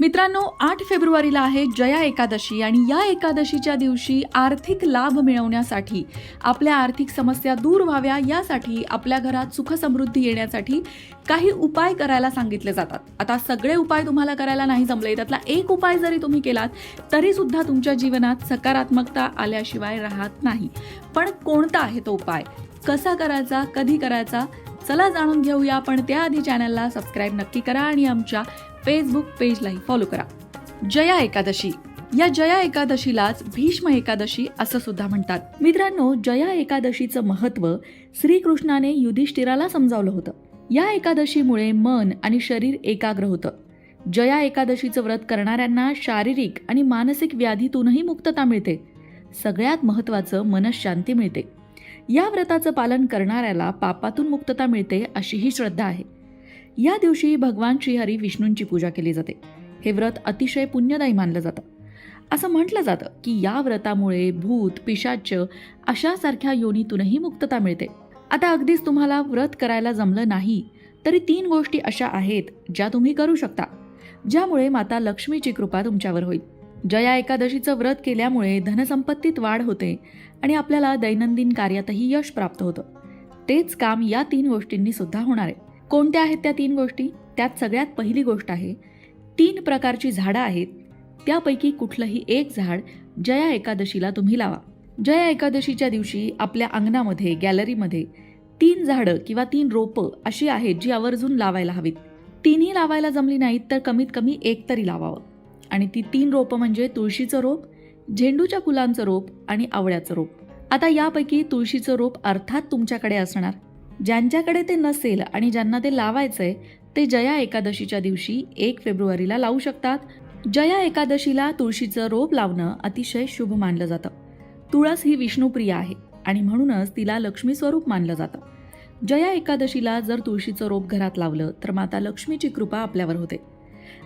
मित्रांनो आठ फेब्रुवारीला आहे जया एकादशी आणि या एकादशीच्या दिवशी आर्थिक लाभ मिळवण्यासाठी आपल्या आर्थिक समस्या दूर व्हाव्या यासाठी आपल्या घरात सुखसमृद्धी येण्यासाठी काही उपाय करायला सांगितले जातात. आता सगळे उपाय तुम्हाला करायला नाही जमले त्यातला एक उपाय जरी तुम्ही केलात तरी सुद्धा तुमच्या जीवनात सकारात्मकता आल्याशिवाय राहत नाही. पण कोणता आहे तो उपाय? कसा करायचा? कधी करायचा? चला जाणून घेऊया पण त्याआधी चॅनलला सबस्क्राईब नक्की करा आणि आमच्या फेसबुक पेजलाही फॉलो करा. जया एकादशी. या जया एकादशीलाच भीष्म एकादशी असं सुद्धा म्हणतात. मित्रांनो जया एकादशीचं महत्त्व श्रीकृष्णाने युधिष्ठिराला समजावलं होतं. या एकादशीमुळे मन आणि शरीर एकाग्र होतं. जया एकादशीचं व्रत करणाऱ्यांना शारीरिक आणि मानसिक व्याधीतूनही मुक्तता मिळते. सगळ्यात महत्त्वाचं मनशांती मिळते. या व्रताचं पालन करणाऱ्याला पापातून मुक्तता मिळते अशी ही श्रद्धा आहे. या दिवशी भगवान श्रीहरी विष्णूंची पूजा केली जाते. हे व्रत अतिशय पुण्यदायी मानलं जातं. असं म्हटलं जातं की या व्रतामुळे भूत पिशाच अशासारख्या योनीतूनही मुक्तता मिळते. आता अगदीच तुम्हाला व्रत करायला जमलं नाही तरी तीन गोष्टी अशा आहेत ज्या तुम्ही करू शकता ज्यामुळे माता लक्ष्मीची कृपा तुमच्यावर होईल. जया एकादशीचं व्रत केल्यामुळे धनसंपत्तीत वाढ होते आणि आपल्याला दैनंदिन कार्यातही यश प्राप्त होतं. तेच काम या तीन गोष्टींनी सुद्धा होणार आहे. कोणत्या आहेत त्या तीन गोष्टी? त्यात सगळ्यात पहिली गोष्ट आहे तीन प्रकारची झाडं आहेत त्यापैकी कुठलंही एक झाड जया एकादशीला तुम्ही लावा. जया एकादशीच्या दिवशी आपल्या अंगणामध्ये गॅलरीमध्ये तीन झाडं किंवा तीन रोपं अशी आहेत जी आवर्जून लावायला हवीत. तिन्ही लावायला जमली नाहीत तर कमीत कमी एक तरी लावावं. आणि ती तीन रोपं म्हणजे तुळशीचं रोप झेंडूच्या फुलांचं रोप आणि आवळ्याचं रोप. आता यापैकी तुळशीचं रोप अर्थात तुमच्याकडे असणार. ज्यांच्याकडे ते नसेल आणि ज्यांना ते लावायचंय ते जया एकादशीच्या दिवशी एक फेब्रुवारीला लावू शकतात. जया एकादशीला तुळशीचं रोप लावणं अतिशय शुभ मानलं जातं. तुळस ही विष्णुप्रिय आहे आणि म्हणूनच तिला लक्ष्मी स्वरूप मानलं जातं. जया एकादशीला जर तुळशीचं रोप घरात लावलं तर माता लक्ष्मीची कृपा आपल्यावर होते.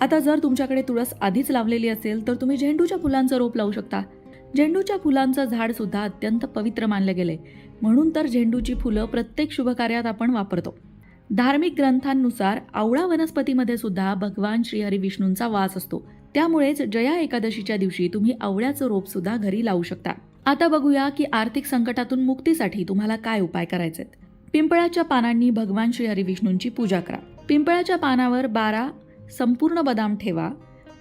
आता जर तुमच्याकडे तुळस आधीच लावलेली असेल तर तुम्ही झेंडूच्या फुलांचं रोप लावू शकता. झेंडूच्या फुलांचं झाड सुद्धा अत्यंत पवित्र मानलं गेले म्हणून तर झेंडूची फुलं प्रत्येक शुभकार्यात आपण वापरतो. धार्मिक ग्रंथांनुसार आवळा वनस्पतीमध्ये सुद्धा भगवान श्रीहरी विष्णूंचा वास असतो. त्यामुळेच जया एकादशीच्या दिवशी तुम्ही आवळ्याचं रोप सुद्धा घरी लावू शकता. आता बघूया की आर्थिक संकटातून मुक्तीसाठी तुम्हाला काय उपाय करायचे पिंपळाच्या पानांनी भगवान श्रीहरी विष्णूंची पूजा करा. पिंपळाच्या पानावर बारा संपूर्ण बदाम ठेवा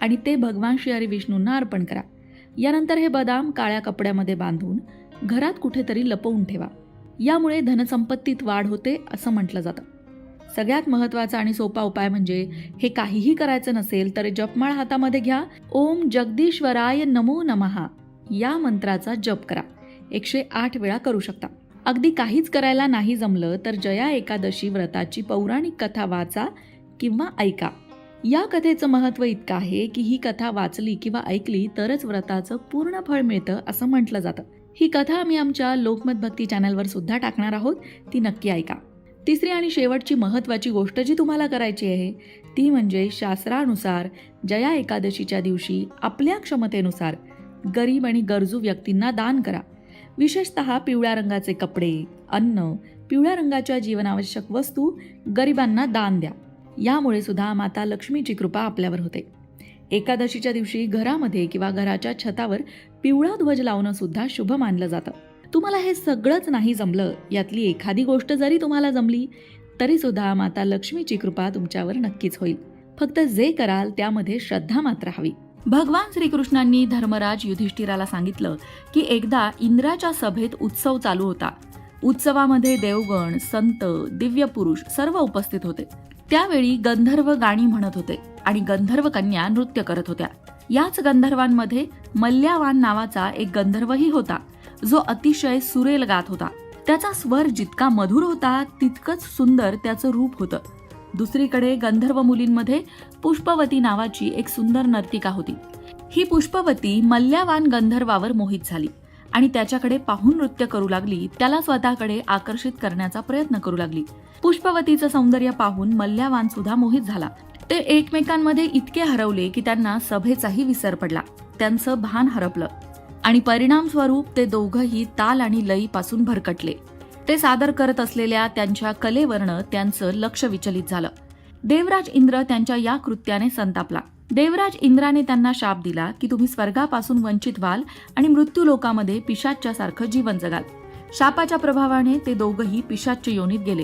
आणि ते भगवान श्रीहरी विष्णूंना अर्पण करा. यानंतर हे बदाम काळ्या कपड्यामध्ये बांधून घरात कुठेतरी लपवून ठेवा. यामुळे धनसंपत्तीत वाढ होते असं म्हटलं जातं. सगळ्यात महत्त्वाचा आणि सोपा उपाय म्हणजे हे काहीही करायचं नसेल तर जपमाळ हातामध्ये घ्या. ओम जगदीश्वराय नमो नमहा या मंत्राचा जप करा. एकशे आठ वेळा करू शकता. अगदी काहीच करायला नाही जमलं तर जया एकादशी व्रताची पौराणिक कथा वाचा किंवा ऐका. या कथेचं महत्त्व इतकं आहे की ही कथा वाचली किंवा ऐकली तरच व्रताचं पूर्ण फळ मिळतं असं म्हटलं जातं. ही कथा आम्ही आमच्या लोकमत भक्ती चॅनलवर सुद्धा टाकणार आहोत. ती नक्की ऐका. तिसरी आणि शेवटची महत्त्वाची गोष्ट जी तुम्हाला करायची आहे ती म्हणजे शास्त्रानुसार जया एकादशीच्या दिवशी आपल्या क्षमतेनुसार गरीब आणि गरजू व्यक्तींना दान करा. विशेषत पिवळ्या रंगाचे कपडे अन्न पिवळ्या रंगाच्या जीवनावश्यक वस्तू गरिबांना दान द्या. यामुळे सुद्धा माता लक्ष्मीची कृपा आपल्यावर होते. एकादशीच्या दिवशी घरामध्ये किंवा घराच्या छतावर पिवळा ध्वज लावणं सुद्धा शुभ मानलं जातं. तुम्हाला हे सगळंच नाही जमलं यातली एखादी गोष्ट जरी तुम्हाला जमली तरी सुद्धा माता लक्ष्मीची कृपा तुमच्यावर नक्कीच होईल. फक्त जे कराल त्यामध्ये श्रद्धा मात्र हवी. भगवान श्रीकृष्णांनी धर्मराज युधिष्ठिराला सांगितलं की एकदा इंद्राच्या सभेत उत्सव चालू होता. उत्सवामध्ये देवगण संत दिव्य पुरुष सर्व उपस्थित होते. त्यावेळी गंधर्व गाणी म्हणत होते आणि गंधर्व कन्या नृत्य करत होत्या. याच गंधर्वांमध्ये मल्ल्यावान नावाचा एक गंधर्वही होता जो अतिशय सुरेल गात होता. त्याचा स्वर जितका मधुर होता तितकंच सुंदर त्याचं रूप होतं. दुसरीकडे गंधर्व मुलींमध्ये पुष्पवती नावाची एक सुंदर नर्तिका होती. ही पुष्पवती मल्ल्यावान गंधर्वावर मोहित झाली. आणि त्याच्याकडे पाहून नृत्य करू लागली त्याला स्वतःकडे आकर्षित करण्याचा प्रयत्न करू लागली. पुष्पवतीचं सौंदर्य पाहून मल्ल्यावान सुद्धा मोहित झाला. ते एकमेकांमध्ये इतके हरवले की त्यांना सभेचाही विसर पडला. त्यांचं भान हरपलं. आणि परिणाम स्वरूप ते दोघंही ताल आणि लईपासून भरकटले. ते सादर करत असलेल्या त्यांच्या कलेवरनं त्यांचं लक्ष विचलित झालं. देवराज इंद्र त्यांच्या या कृत्याने संतापला. देवराज इंद्राने त्यांना शाप दिला की तुम्ही स्वर्गापासून वंचित व्हाल आणि मृत्यू लोकामध्ये पिशाच्यासारखं जीवन जगाल. शापाच्या प्रभावाने ते दोघंही पिशाच्य योनीत गेले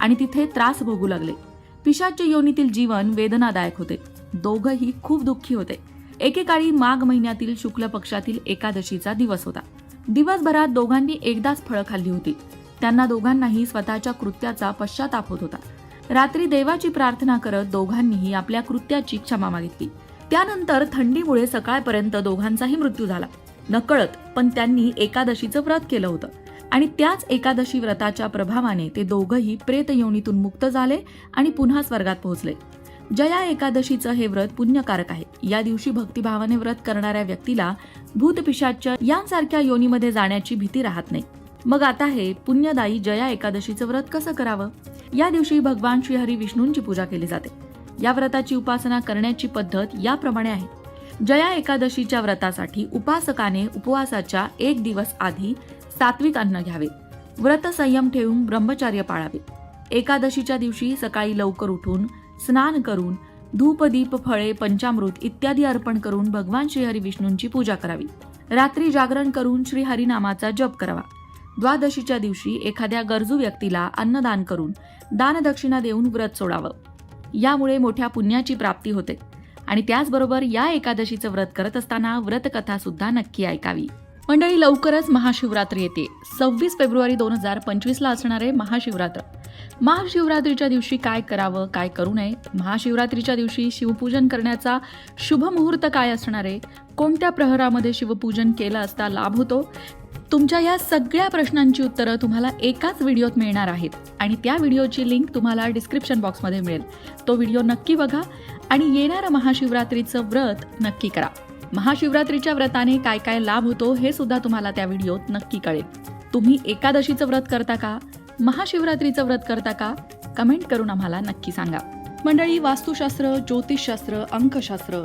आणि तिथे त्रास भोगू लागले. पिशाच्य योनीतील जीवन वेदनादायक होते. दोघंही खूप दुःखी होते. एकेकाळी माघ महिन्यातील शुक्ल पक्षातील एकादशीचा दिवस होता. दिवसभरात दोघांनी एकदाच फळं खाल्ली होती. त्यांना दोघांनाही स्वतःच्या कृत्याचा पश्चाताप होत होता. रात्री देवाची प्रार्थना करत दोघांनीही आपल्या कृत्याची क्षमा मागितली. त्यानंतर थंडीमुळे सकाळपर्यंत दोघांचाही मृत्यू झाला. नकळत पण त्यांनी एकादशीचं व्रत केलं होतं. आणि त्याच एकादशी व्रताच्या प्रभावाने ते दोघंही प्रेत योनीतून मुक्त झाले आणि पुन्हा स्वर्गात पोहोचले. जया एकादशीचं हे व्रत पुण्यकारक आहे. या दिवशी भक्तिभावाने व्रत करणाऱ्या व्यक्तीला भूतपिशाच्या यांसारख्या योनीमध्ये जाण्याची भीती राहत नाही. मग आता हे पुण्यदायी जया एकादशीचं व्रत कसं करावं? या दिवशी भगवान श्रीहरी विष्णूंची पूजा केली जाते. या व्रताची उपासना करण्याची पद्धत याप्रमाणे आहे. जया एकादशीच्या व्रतासाठी उपासकाने उपवासाच्या एक दिवस आधी सात्विक अन्न घ्यावे. व्रत संयम ठेवून ब्रह्मचार्य पाळावे. एकादशीच्या दिवशी सकाळी लवकर उठून स्नान करून धूपदीप फळे पंचामृत इत्यादी अर्पण करून भगवान श्रीहरी विष्णूंची पूजा करावी. रात्री जागरण करून श्रीहरी नामाचा जप करावा. द्वादशीच्या दिवशी एखाद्या गरजू व्यक्तीला अन्नदान करून दानदक्षिणा देऊन व्रत सोडावं. यामुळे मोठ्या पुण्याची प्राप्ती होते आणि त्याचबरोबर या एकादशीचं व्रत करत असताना व्रतकथा सुद्धा नक्की ऐकावी. मंडळी लवकरच महाशिवरात्री येते. सव्वीस फेब्रुवारी दोन हजार पंचवीसला असणारे महाशिवरात्र. महाशिवरात्रीच्या दिवशी काय करावं काय करू नये? महाशिवरात्रीच्या दिवशी शिवपूजन करण्याचा शुभ मुहूर्त काय असणार? आहे कोणत्या प्रहरामध्ये शिवपूजन केलं असता लाभ होतो? तुमच्या या सगळ्या प्रश्नांची उत्तरं तुम्हाला एकाच व्हिडिओत मिळणार आहेत. आणि त्या व्हिडिओची लिंक तुम्हाला डिस्क्रिप्शन बॉक्समध्ये मिळेल. तो व्हिडिओ नक्की बघा आणि येणारं महाशिवरात्रीचं व्रत नक्की करा. महाशिवरात्रीच्या व्रताने काय काय लाभ होतो हे सुद्धा तुम्हाला त्या व्हिडिओत नक्की कळेल. तुम्ही एकादशीचं व्रत करता का? महाशिवरात्रीचं व्रत करता का? कमेंट करून आम्हाला नक्की सांगा. मंडळी वास्तुशास्त्र ज्योतिषशास्त्र अंकशास्त्र